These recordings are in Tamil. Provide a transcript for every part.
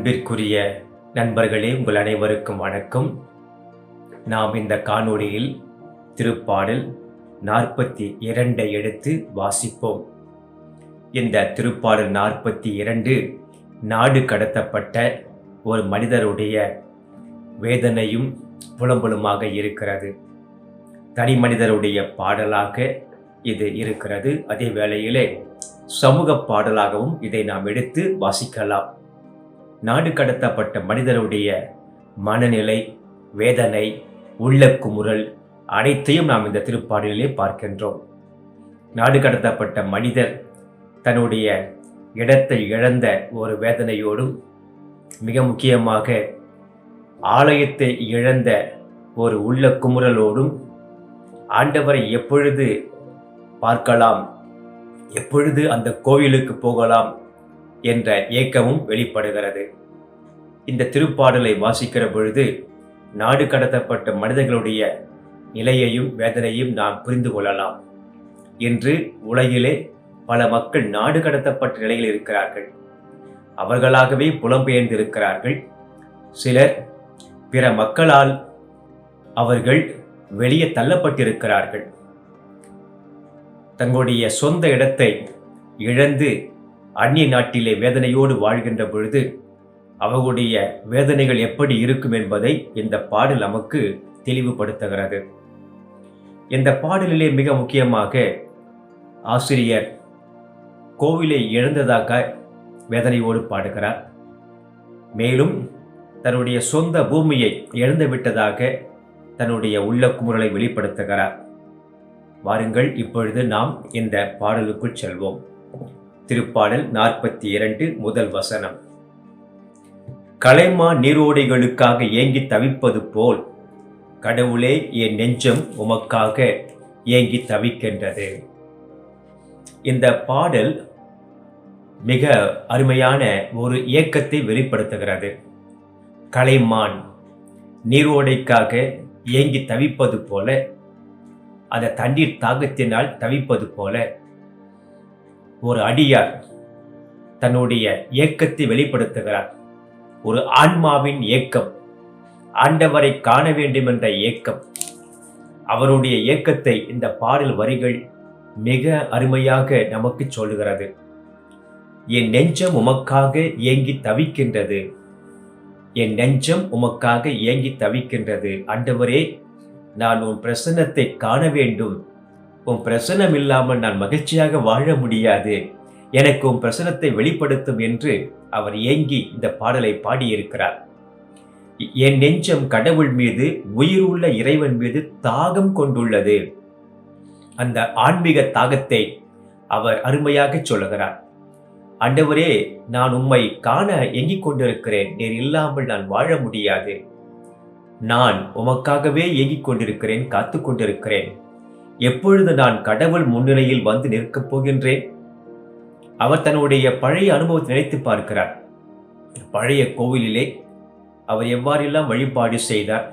அன்பிற்குரிய நண்பர்களே உங்கள் அனைவருக்கும் வணக்கம். நாம் இந்த காணொளியில் திருப்பாடல் நாற்பத்தி இரண்டை எடுத்து வாசிப்போம். இந்த திருப்பாடல் நாற்பத்தி இரண்டு நாடு கடத்தப்பட்ட ஒரு மனிதருடைய வேதனையும் புலம்பலுமாக இருக்கிறது. தனி மனிதருடைய பாடலாக இது இருக்கிறது. அதே வேளையிலே சமூக பாடலாகவும் இதை நாம் எடுத்து வாசிக்கலாம். நாடு கடத்தப்பட்ட மனிதருடைய மனநிலை வேதனை உள்ள குமுறல் அனைத்தையும் நாம் இந்த திருப்பாடலிலே பார்க்கின்றோம். நாடு கடத்தப்பட்ட மனிதர் தன்னுடைய இடத்தை இழந்த ஒரு வேதனையோடும் மிக முக்கியமாக ஆலயத்தை இழந்த ஒரு உள்ள குமுறலோடும் ஆண்டவரை எப்பொழுது பார்க்கலாம் எப்பொழுது அந்த கோவிலுக்கு போகலாம் என்ற ஏக்கமும் வெளிப்படுகிறது. இந்த திருப்பாடலை வாசிக்கிற பொழுது நாடு கடத்தப்பட்ட மனிதர்களுடைய நிலையையும் வேதனையும் நாம் புரிந்து கொள்ளலாம் இன்று உலகிலே பல மக்கள் நாடு கடத்தப்பட்ட நிலையில் இருக்கிறார்கள். அவர்களாகவே புலம்பெயர்ந்து இருக்கிறார்கள் சிலர் பிற மக்களால் அவர்கள் வெளியே தள்ளப்பட்டிருக்கிறார்கள். தங்களுடைய சொந்த இடத்தை இழந்து அந்நிய நாட்டிலே வேதனையோடு வாழ்கின்ற பொழுது அவர்களுடைய வேதனைகள் எப்படி இருக்கும் என்பதை இந்த பாடல் நமக்கு தெளிவுபடுத்துகிறது. இந்த பாடலிலே மிக முக்கியமாக ஆசிரியர் கோவிலை இழந்ததாக வேதனையோடு பாடுகிறார். மேலும் தன்னுடைய சொந்த பூமியை இழந்து விட்டதாக தன்னுடைய உள்ள குமுறலை வெளிப்படுத்துகிறார். வாருங்கள் இப்பொழுது நாம் இந்த பாடலுக்குள் செல்வோம். திருப்பாடல் நாற்பத்தி இரண்டு முதல் வசனம். கலைமா நீரோடைகளுக்காக ஏங்கி தவிப்பது போல் கடவுளே என் நெஞ்சம் உமக்காக ஏங்கி தவிக்கின்றது. இந்த பாடல் மிக அருமையான ஒரு இயக்கத்தை வெளிப்படுத்துகிறது. கலைமான் நீரோடைக்காக ஏங்கி தவிப்பது போல அந்த தண்ணீர் தாகத்தினால் தவிப்பது போல ஒரு அடியார் தன்னுடைய ஏக்கத்தை வெளிப்படுத்துகிறார். ஒரு ஆன்மாவின் ஏக்கம். ஆண்டவரை காண வேண்டும் என்ற ஏக்கம். அவருடைய ஏக்கத்தை இந்த பாடல் வரிகள் மிக அருமையாக நமக்கு சொல்லுகிறது. என் நெஞ்சம் உமக்காக ஏங்கி தவிக்கின்றது. என் நெஞ்சம் உமக்காக ஏங்கி தவிக்கின்றது. ஆண்டவரே நான் உன் பிரசன்னத்தை காண வேண்டும். உன் பிரசனம் இல்லாமல் நான் மகிழ்ச்சியாக வாழ முடியாது. எனக்கு உன் பிரசனத்தை வெளிப்படுத்தும் என்று அவர் ஏங்கி இந்த பாடலை பாடியிருக்கிறார். என் நெஞ்சம் கடவுள் மீது உயிர் உள்ள இறைவன் மீது தாகம் கொண்டுள்ளது. அந்த ஆன்மீக தாகத்தை அவர் அருமையாக சொல்லுகிறார். ஆண்டவரே நான் உம்மை காண எங்கிக் கொண்டிருக்கிறேன். நீர் இல்லாமல் நான் வாழ முடியாது. நான் உமக்காகவே ஏங்கிக் கொண்டிருக்கிறேன் காத்து கொண்டிருக்கிறேன். எப்பொழுது நான் கடவுள் முன்னிலையில் வந்து நிற்கப் போகின்றேன்? அவர் தன்னுடைய பழைய அனுபவத்தை நினைத்து பார்க்கிறார். பழைய கோவிலிலே அவர் எவ்வாறெல்லாம் வழிபாடு செய்தார்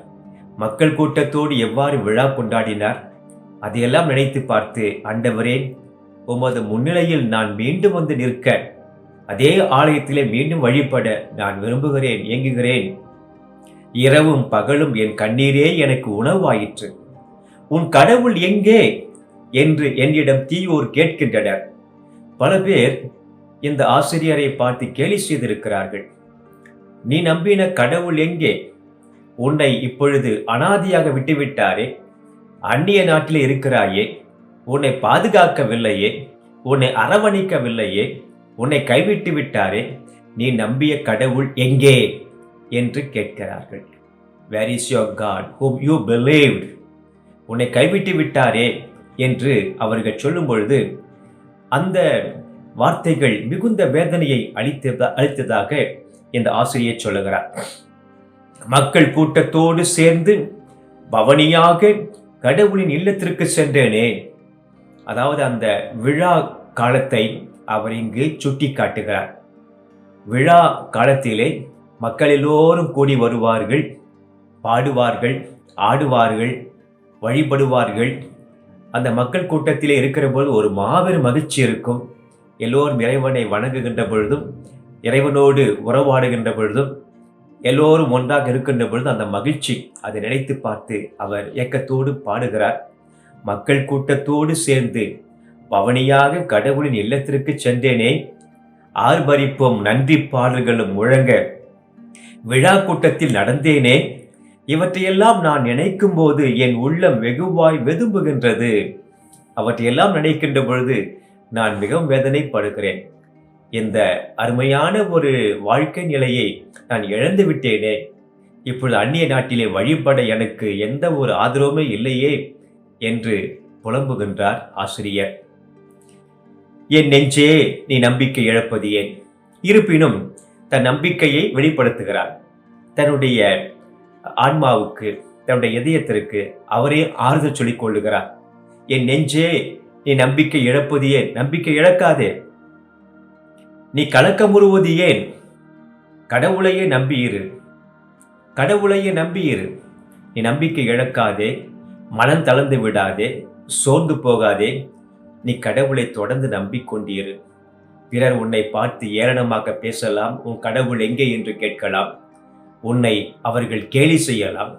மக்கள் கூட்டத்தோடு எவ்வாறு விழா கொண்டாடினார் அதையெல்லாம் நினைத்து பார்த்து ஆண்டவரே உமது முன்னிலையில் நான் மீண்டும் வந்து நிற்க அதே ஆலயத்திலே மீண்டும் வழிபட நான் விரும்புகிறேன் இயங்குகிறேன். இரவும் பகலும் என் கண்ணீரே எனக்கு உணவாயிற்று உன் கடவுள் எங்கே? என்று என்னிடம் தீயோர் கேட்கின்றனர். பல பேர் இந்த ஆசிரியரை பார்த்து கேலி செய்திருக்கிறார்கள். நீ நம்பின கடவுள் எங்கே? உன்னை இப்பொழுது அனாதியாக விட்டுவிட்டாரே. அந்நிய நாட்டில் இருக்கிறாயே. உன்னை பாதுகாக்கவில்லையே. உன்னை அரவணைக்கவில்லையே. உன்னை கைவிட்டு விட்டாரே. நீ நம்பிய கடவுள் எங்கே? என்று கேட்கிறார்கள். Where is your God whom you believed உன்னை கைவிட்டு விட்டாரே என்று அவர்கள் சொல்லும் பொழுது அந்த வார்த்தைகள் மிகுந்த வேதனையை அளித்ததா அளித்ததாக இந்த ஆசிரியர் சொல்லுகிறார். மக்கள் கூட்டத்தோடு சேர்ந்து பவனியாக கடவுளின் இல்லத்திற்கு சென்றேனே. அதாவது அந்த விழா காலத்தை அவர் இங்கு சுட்டி காட்டுகிறார் விழா காலத்திலே மக்கள் எல்லோரும் கூடி வருவார்கள் பாடுவார்கள் ஆடுவார்கள் வழிபடுவார்கள். அந்த மக்கள் கூட்டத்திலே இருக்கிற போது ஒரு மாபெரும் மகிழ்ச்சி இருக்கும். எல்லோரும் இறைவனை வணங்குகின்ற பொழுதும் இறைவனோடு உறவாடுகின்ற பொழுதும் எல்லோரும் ஒன்றாக இருக்கின்ற பொழுது அந்த மகிழ்ச்சி அதை நினைத்து பார்த்து அவர் இயக்கத்தோடு பாடுகிறார். மக்கள் கூட்டத்தோடு சேர்ந்து பவனியாக கடவுளின் இல்லத்திற்கு சென்றேனே. ஆர்ப்பரிப்போம் நன்றி பாடல்களும் முழங்க. விழா கூட்டத்தில் நடந்தேனே. இவற்றையெல்லாம் நான் நினைக்கும் போது என் உள்ளம் வெகுவாய் வெதும்புகின்றது. அவற்றையெல்லாம் நினைக்கின்ற பொழுது நான் மிகவும் வேதனைப்படுகிறேன். இந்த அருமையான ஒரு வாழ்க்கை நிலையை நான் இழந்து விட்டேனே. இப்பொழுது அந்நிய நாட்டிலே வழிபட எனக்கு எந்த ஒரு ஆதரவுமே இல்லையே என்று புலம்புகின்றார் ஆசிரியர். என் நெஞ்சே நீ நம்பிக்கை இழப்பது ஏன்? இருப்பினும் தன் நம்பிக்கையை வெளிப்படுத்துகிறார். தன்னுடைய ஆன்மாவுக்கு தன்னுடைய இதயத்திற்கு அவரே ஆறுதல் சொல்லிக் கொள்ளுகிறார். என் நெஞ்சே நீ நம்பிக்கை இழப்பது ஏன்? நம்பிக்கை இழக்காதே. நீ கலக்கமுறுவது ஏன்? கடவுளையே நம்பியிரு. கடவுளையே நம்பியிரு. நீ நம்பிக்கை இழக்காதே. மனம் தளர்ந்து விடாதே. சோர்ந்து போகாதே. நீ கடவுளை தொடர்ந்து நம்பிக்கொண்டிரு. பிறர் உன்னை பார்த்து ஏளனமாக பேசலாம். உன் கடவுள் எங்கே என்று கேட்கலாம். உன்னை அவர்கள் கேலி செய்யலாம்.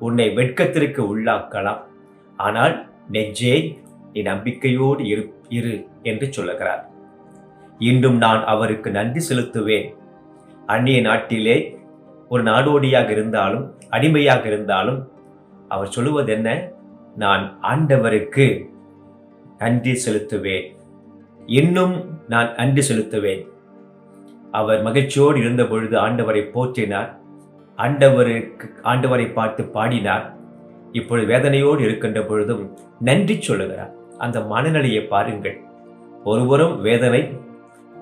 உன்னை வெட்கத்திற்கு உள்ளாக்கலாம். ஆனால் நெஞ்சே நீ நம்பிக்கையோடு இரு இரு என்று சொல்லுகிறார். இன்றும் நான் அவருக்கு நன்றி செலுத்துவேன். அந்நிய நாட்டிலே ஒரு நாடோடியாக இருந்தாலும் அடிமையாக இருந்தாலும் அவர் சொல்லுவது என்ன நான் ஆண்டவருக்கு நன்றி செலுத்துவேன். இன்னும் நான் நன்றி செலுத்துவேன். அவர் மகிழ்ச்சியோடு இருந்த பொழுது ஆண்டவரை போற்றினார். ஆண்டவருக்கு ஆண்டவரை பார்த்து பாடினார். இப்பொழுது வேதனையோடு இருக்கின்ற பொழுதும் நன்றி சொல்லுகிறார். அந்த மனநிலையை பாருங்கள். ஒருவரும் வேதனை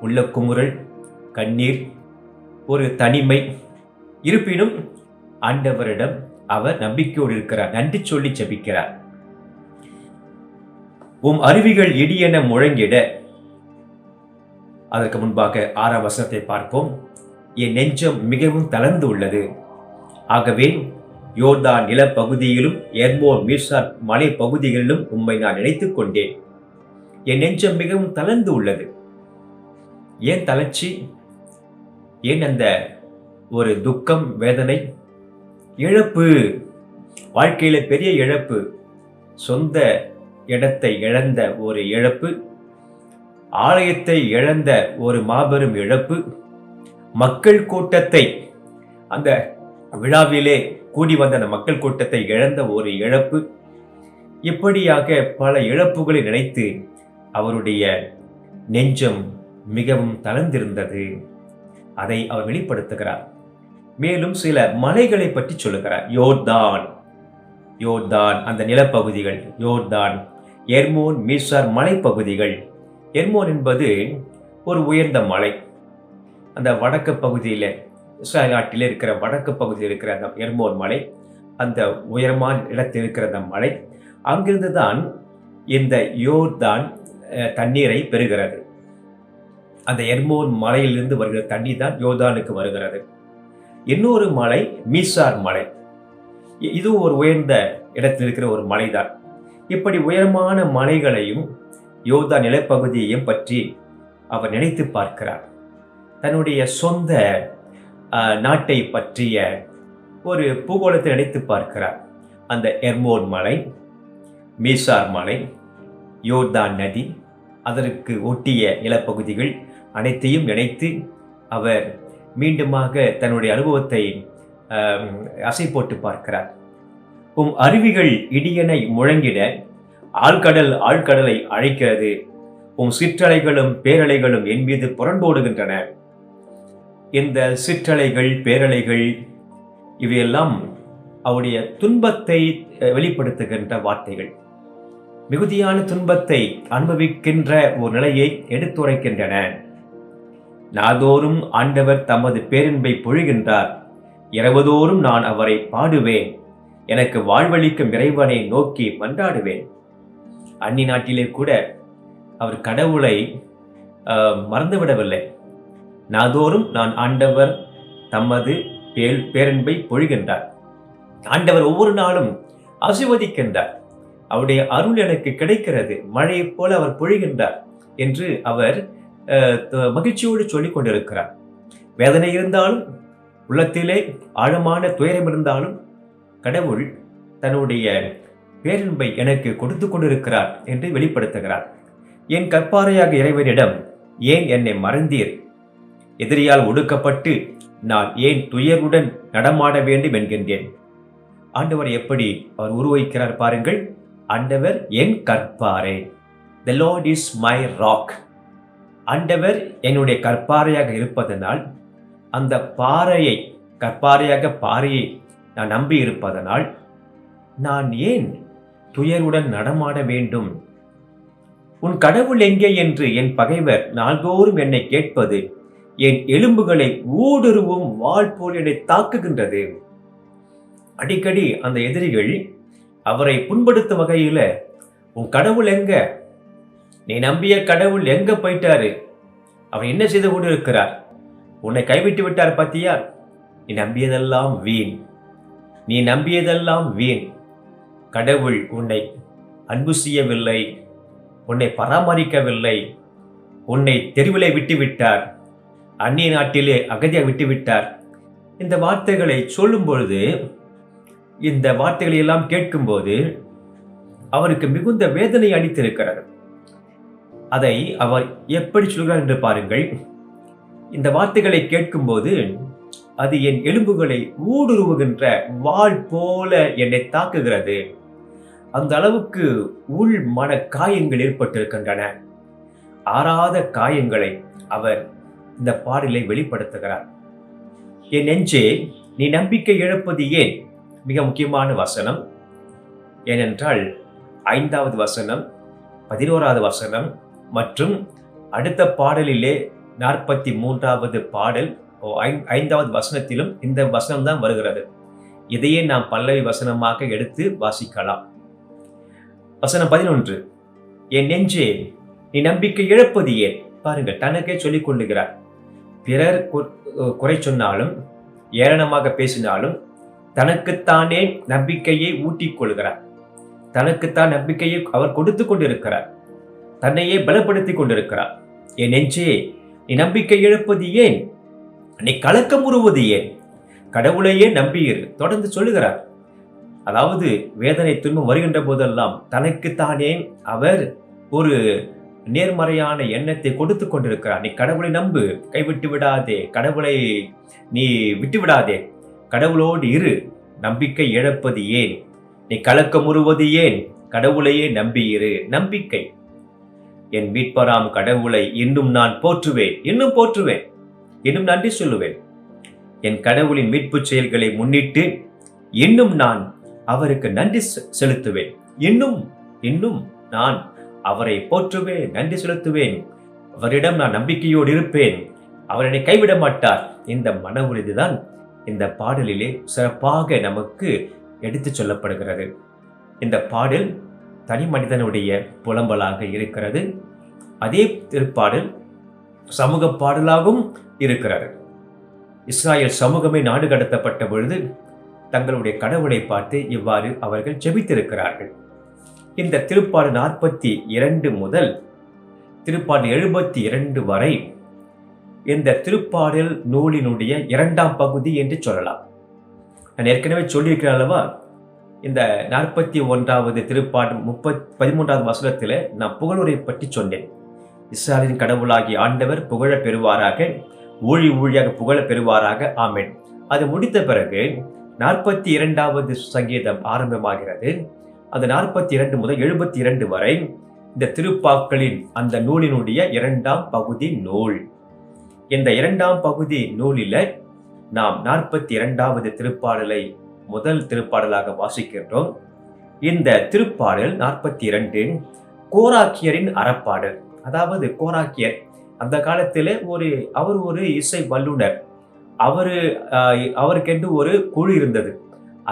உள்ள குமுறல் கண்ணீர் ஒரு தனிமை இருப்பினும் ஆண்டவரிடம் அவர் நம்பிக்கையோடு இருக்கிறார். நன்றி சொல்லி ஜபிக்கிறார். உம் அருவிகள் இடியென முழங்கிட. அதற்கு முன்பாக ஆறாம் வசனத்தை பார்ப்போம். என் நெஞ்சம் மிகவும் தளர்ந்து உள்ளது. ஆகவே யோர்தான் நிலப்பகுதியிலும் எர்மோன் மீர்சார் மலை பகுதிகளிலும் உம்மை நான் நினைத்துக் கொண்டேன். என் நெஞ்சம் மிகவும் தளர்ந்து உள்ளது. ஏன் தளர்ச்சி? ஏன் அந்த ஒரு துக்கம் வேதனை? இழப்பு. வாழ்க்கையில் பெரிய இழப்பு. சொந்த இடத்தை இழந்த ஒரு இழப்பு. ஆலயத்தை இழந்த ஒரு மாபெரும் இழப்பு. மக்கள் கூட்டத்தை அந்த விழாவிலே கூடி வந்த அந்த மக்கள் கூட்டத்தை இழந்த ஒரு இழப்பு. இப்படியாக பல இழப்புகளை நினைத்து அவருடைய நெஞ்சம் மிகவும் தளர்ந்திருந்தது. அதை அவர் வெளிப்படுத்துகிறார். மேலும் சில மலைகளை பற்றி சொல்லுகிறார். யோர்தான். யோர்தான் அந்த நிலப்பகுதிகள். யோர்தான் எர்மோன் மீசார் மலைப்பகுதிகள். எர்மோன் என்பது ஒரு உயர்ந்த மலை. அந்த வடக்கு பகுதியில் இஸ்ராயல் நாட்டில் இருக்கிற வடக்கு பகுதியில் இருக்கிற அந்த எர்மோன் மலை அந்த உயரமான இடத்தில் இருக்கிற அந்த மலை அங்கிருந்து தான் இந்த யோர்தான் தண்ணீரை பெறுகிறது. அந்த எர்மோன் மலையிலிருந்து வருகிற தண்ணீர் தான் யோர்தானுக்கு வருகிறது. இன்னொரு மலை மீசார் மலை. இதுவும் ஒரு உயர்ந்த இடத்தில் இருக்கிற ஒரு மலைதான். இப்படி உயரமான மலைகளையும் யோதா நிலப்பகுதியையும் பற்றி அவர் நினைத்து பார்க்கிறார். தன்னுடைய சொந்த நாட்டை பற்றிய ஒரு பூகோளத்தை நினைத்து பார்க்கிறார். அந்த எர்மோன் மலை மீசார் மலை யோர்தான் நதி அதற்கு ஒட்டிய நிலப்பகுதிகள் அனைத்தையும் நினைத்து அவர் மீண்டுமாக தன்னுடைய அனுபவத்தை அசை போட்டு பார்க்கிறார். உம் அருவிகள் இடியனை முழங்கிட ஆழ்கடல் ஆழ்கடலை அழைக்கிறது. உம் சிற்றலைகளும் பேரலைகளும் என் மீது புரண்டோடுகின்றன. இந்த சிற்றலைகள் பேரலைகள் இவையெல்லாம் அவருடைய துன்பத்தை வெளிப்படுத்துகின்ற வார்த்தைகள். மிகுதியான துன்பத்தை அனுபவிக்கின்ற ஒரு நிலையை எடுத்துரைக்கின்றன. நாதோறும் ஆண்டவர் தமது பேரின்பை பொழிகின்றார். இரவதோறும் நான் அவரை பாடுவேன். எனக்கு வாழ்வளிக்கும் இறைவனை நோக்கி மன்றாடுவேன். அந்நி நாட்டிலே கூட அவர் கடவுளை மறந்துவிடவில்லை. நாதோறும் நான் ஆண்டவர் தமது பேல் பேரன்பை பொழிகின்றார். ஆண்டவர் ஒவ்வொரு நாளும் ஆசிர்வதிக்கின்றார். அவருடைய அருள் எனக்கு கிடைக்கிறது. மழையைப் போல அவர் பொழிகின்றார் என்று அவர் மகிழ்ச்சியோடு சொல்லிக் கொண்டிருக்கிறார். வேதனை இருந்தாலும் உள்ளத்திலே ஆழமான துயரம் இருந்தாலும் கடவுள் தன்னுடைய பேரன்பை எனக்கு கொடுத்து கொண்டிருக்கிறார் என்று வெளிப்படுத்துகிறார். என் கற்பாறையாக இறைவனிடம் ஏன் என்னை மறந்தீர்? எதிரியால் ஒடுக்கப்பட்டு நான் ஏன் துயருடன் நடமாட வேண்டும் என்கின்றேன். ஆண்டவர் எப்படி அவர் உருவகிக்கிறார் பாருங்கள். ஆண்டவர் என் கற்பாறை. The Lord is my rock ஆண்டவர் என்னுடைய கற்பாறையாக இருப்பதனால் அந்த பாறையை கற்பாறையாக பாறையை நான் நம்பி இருப்பதனால் நான் ஏன் துயருடன் நடமாட வேண்டும்? உன் கடவுள் எங்கே என்று என் பகைவர் நாள்தோறும் என்னை கேட்பது என் எலும்புகளை ஊடுருவும் வாள் போல் என்னை தாக்குகின்றது அடிக்கடி அந்த எதிரிகள் அவரை புண்படுத்தும் வகையில் உன் கடவுள் எங்க? நீ நம்பிய கடவுள் எங்க போயிட்டாரு? அவர் என்ன செய்து கொண்டு இருக்கிறார் உன்னை கைவிட்டு விட்டார் பாத்தியா? நீ நம்பியதெல்லாம் வீண். நீ நம்பியதெல்லாம் வீண். கடவுள் உன்னை அன்பு செய்யவில்லை. உன்னை பராமரிக்கவில்லை. உன்னை தெருவிலே விட்டுவிட்டார். அந்நிய நாட்டிலே அகதியாக விட்டுவிட்டார். இந்த வார்த்தைகளை சொல்லும் பொழுது இந்த வார்த்தைகளை எல்லாம் கேட்கும்போது அவருக்கு மிகுந்த வேதனை அளித்திருக்கிறார் அதை அவர் எப்படி சொல்கிறார் என்று பாருங்கள். இந்த வார்த்தைகளை கேட்கும்போது அது என் எலும்புகளை ஊடுருவுகின்ற வாள் போல என்னை தாக்குகிறது. அந்த அளவுக்கு உள் மன காயங்கள் ஏற்பட்டிருக்கின்றன. ஆறாத காயங்களை அவர் இந்த பாடலை வெளிப்படுத்துகிறார். என் நெஞ்சே நீ நம்பிக்கை இழப்பது ஏன்? மிக முக்கியமான வசனம். ஏனென்றால் ஐந்தாவது வசனம் பதினோராவது வசனம் மற்றும் அடுத்த பாடலிலே நாற்பத்தி மூன்றாவது பாடல் ஓ, ஐ- ஐந்தாவது வசனத்திலும் இந்த வசனம் தான் வருகிறது. இதையே நாம் பல்லவி வசனமாக எடுத்து வாசிக்கலாம். வசனம் பதினொன்று. என் நெஞ்சே நீ நம்பிக்கை இழப்பது ஏன்? பாருங்கள் தனக்கே சொல்லிக் கொள்ளுகிறார். பிறர் குறை சொன்னாலும் ஏளனமாக பேசினாலும் தனக்குத்தானே நம்பிக்கையை ஊட்டிக் கொள்கிறார். தனக்குத்தான் நம்பிக்கையை அவர் கொடுத்து கொண்டிருக்கிறார். தன்னையே பலப்படுத்தி கொண்டிருக்கிறார். என் நெஞ்சே நீ நம்பிக்கை இழப்பது ஏன்? நீ கலக்கம் உருவது ஏன்? கடவுளையே நம்பியிரு தொடர்ந்து சொல்லுகிறார். அதாவது வேதனை துன்பம் வருகின்ற போதெல்லாம் தனக்குத்தானே அவர் ஒரு நேர்மறையான எண்ணத்தை கொடுத்து கொண்டிருக்கிறார் நீ கடவுளை நம்பு கைவிட்டு விடாதே. கடவுளை நீ விட்டு விடாதே. கடவுளோடு இரு நம்பிக்கை இழப்பது ஏன்? நீ கலக்க முறுவது ஏன்? கடவுளையே நம்பி இரு நம்பிக்கை. என் மீட்பராம் கடவுளை இன்னும் நான் போற்றுவேன் இன்னும் போற்றுவேன் இன்னும் நன்றி சொல்லுவேன். என் கடவுளின் மீட்புச் செயல்களை முன்னிட்டு இன்னும் நான் அவருக்கு நன்றி செ- செலுத்துவேன். இன்னும் இன்னும் நான் அவரை போற்றுவேன் நன்றி செலுத்துவேன். அவரிடம் நான் நம்பிக்கையோடு இருப்பேன். அவர் என்னை கைவிட மாட்டார். இந்த மன உறுதிதான் இந்த பாடலிலே சிறப்பாக நமக்கு எடுத்துச் சொல்லப்படுகிறது. இந்த பாடல் தனி மனிதனுடைய புலம்பலாக இருக்கிறது. அதே திருப்பாடல் சமூக பாடலாகவும் இருக்கிறது. இஸ்ராயல் சமூகமே நாடு கடத்தப்பட்ட பொழுது தங்களுடைய கடவுளை பார்த்து இவ்வாறு அவர்கள் ஜெபித்திருக்கிறார்கள். இந்த திருப்பாடு நாற்பத்தி இரண்டு முதல் திருப்பாடு எழுபத்தி இரண்டு வரை இந்த திருப்பாடல் நூலினுடைய இரண்டாம் பகுதி என்று சொல்லலாம். நான் ஏற்கனவே சொல்லியிருக்கிறேன் அல்லவா? இந்த நாற்பத்தி ஒன்றாவது திருப்பாடு முப்பத் பதிமூன்றாவது வசனத்தில் நான் புகழுரை பற்றி சொன்னேன். இஸ்ராலின் கடவுளாகிய ஆண்டவர் புகழ பெறுவாராக ஊழி ஊழியாக புகழ பெறுவாராக ஆமேன். அது முடித்த பிறகு நாற்பத்தி இரண்டாவது சங்கீதம் ஆரம்பமாகிறது. அந்த நாற்பத்தி இரண்டு முதல் எழுபத்தி இரண்டு வரை இந்த திருப்பாக்களின் அந்த நூலினுடைய இரண்டாம் பகுதி நூல். இந்த இரண்டாம் பகுதி நூலில் நாம் நாற்பத்தி இரண்டாவது திருப்பாடலை முதல் திருப்பாடலாக வாசிக்கின்றோம். இந்த திருப்பாடல் நாற்பத்தி இரண்டு கோராக்கியரின் அறப்பாடல். அதாவது கோராக்கியர் அந்த காலத்தில் ஒரு அவர் ஒரு இசை வல்லுனர். அவரு அவருக்கென்று ஒரு குழு இருந்தது.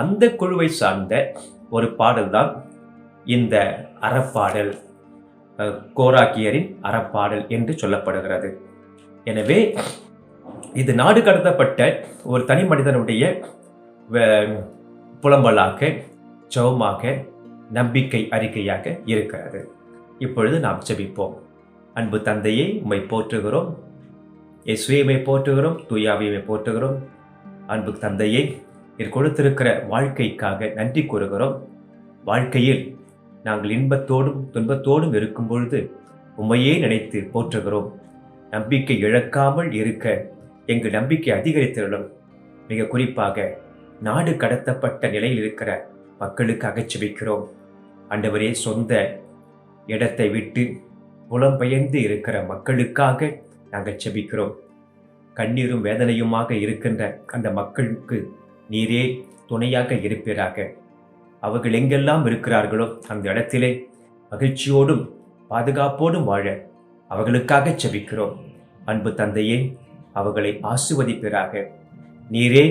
அந்த குழுவை சார்ந்த ஒரு பாடல் தான் இந்த அறப்பாடல் கோராக்கியரின் அறப்பாடல் என்று சொல்லப்படுகிறது. எனவே இது நாடு கடத்தப்பட்ட ஒரு தனி மனிதனுடைய வ- புலம்பலாக ஜெபமாக நம்பிக்கை அறிக்கையாக இருக்கிறது. இப்பொழுது நாம் ஜெபிப்போம். அன்பு தந்தையை உம்மை போற்றுகிறோம். இயேசுவையுமே போற்றுகிறோம். தூயாவியமை போற்றுகிறோம். அன்பு தந்தையை நீர் கொடுத்திருக்கிற வாழ்க்கைக்காக நன்றி கூறுகிறோம். வாழ்க்கையில் நாங்கள் இன்பத்தோடும் துன்பத்தோடும் இருக்கும் பொழுது உண்மையே நினைத்து போற்றுகிறோம். நம்பிக்கை இழக்காமல் இருக்க எங்கள் நம்பிக்கை அதிகரித்திருளும். மிக குறிப்பாக நாடு கடத்தப்பட்ட நிலையில் இருக்கிற மக்களுக்கு அகச்சிவிக்கிறோம். அண்டவரே சொந்த இடத்தை விட்டு புலம்பெயர்ந்து இருக்கிற மக்களுக்காக நாங்கள் செபிக்கிறோம். கண்ணீரும் வேதனையுமாக இருக்கின்ற அந்த மக்களுக்கு நீரே துணையாக இருப்பீராக. அவர்கள் எங்கெல்லாம் இருக்கிறார்களோ அந்த இடத்திலே மகிழ்ச்சியோடும் பாதுகாப்போடும் வாழ அவர்களுக்காக செபிக்கிறோம். அன்பு தந்தையே அவர்களை ஆசுவதிப்பீராக நீரே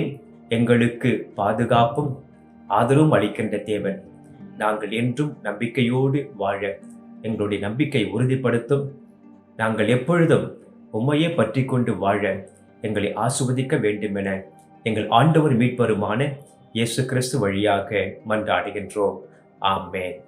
எங்களுக்கு பாதுகாப்பும் ஆதரவும் அளிக்கின்ற தேவன். நாங்கள் என்றும் நம்பிக்கையோடு வாழ எங்களுடைய நம்பிக்கை உறுதிப்படுத்தும். நாங்கள் எப்பொழுதும் உம்மையே பற்றி கொண்டு வாழ எங்களை ஆசுவதிக்க வேண்டுமென எங்கள் ஆண்டவர் மீட்பருமான இயேசு கிறிஸ்து வழியாக மன்றாடுகின்றோம். ஆமேன்.